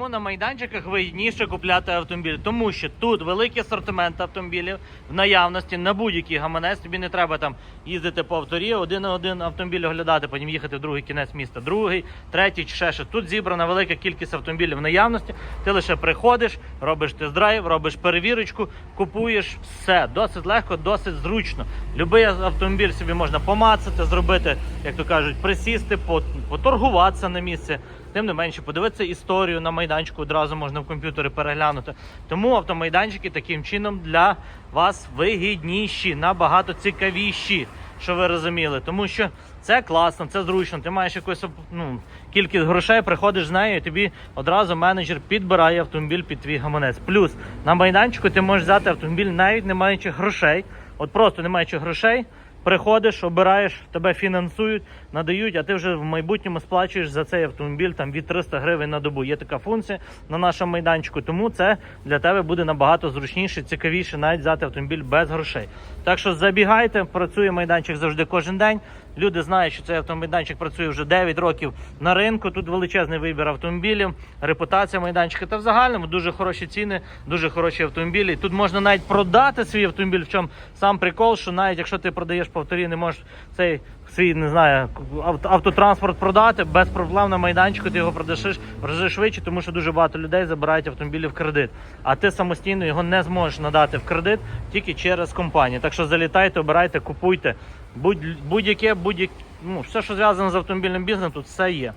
чому на майданчиках вигідніше купляти автомобіль? Тому що тут великий асортимент автомобілів в наявності на будь-який гаманець. Тобі не треба там їздити по авторі, один на один автомобіль оглядати, потім їхати в другий кінець міста, другий, третій чи ще щось. Тут зібрана велика кількість автомобілів в наявності. Ти лише приходиш, робиш тест-драйв, робиш перевірочку, купуєш все. Досить легко, досить зручно. Любий автомобіль собі можна помацати, зробити, як то кажуть, присісти, по- поторгуватися на місці. Тим не менше, подивитися історію на майданчику одразу можна в комп'ютері переглянути. Тому автомайданчики таким чином для вас вигідніші, набагато цікавіші, що ви розуміли. Тому що це класно, це зручно. Ти маєш якусь ну, кількість грошей, приходиш з нею, і тобі одразу менеджер підбирає автомобіль під твій гаманець. Плюс на майданчику ти можеш взяти автомобіль, навіть не маючи грошей. От просто не маючи грошей. Приходиш, обираєш, тебе фінансують, надають, а ти вже в майбутньому сплачуєш за цей автомобіль там від 300 гривень на добу. Є така функція на нашому майданчику, тому це для тебе буде набагато зручніше, цікавіше навіть взяти автомобіль без грошей. Так що забігайте, працює майданчик завжди кожен день. Люди знають, що цей автомайданчик працює вже 9 років на ринку. Тут величезний вибір автомобілів, репутація майданчика та в загальному дуже хороші ціни, дуже хороші автомобілі. Тут можна навіть продати свій автомобіль. В чому сам прикол, що навіть якщо ти продаєш повторі, не можеш цей свій не знаю автотранспорт продати без проблем на майданчику. Ти його продашиш в швидше, тому що дуже багато людей забирають автомобілі в кредит. А ти самостійно його не зможеш надати в кредит тільки через компанію. Так що залітайте, обирайте, купуйте. Будь- Будь-яке, будь-яке, ну все, що зв'язано з автомобільним бізнесом, тут все є.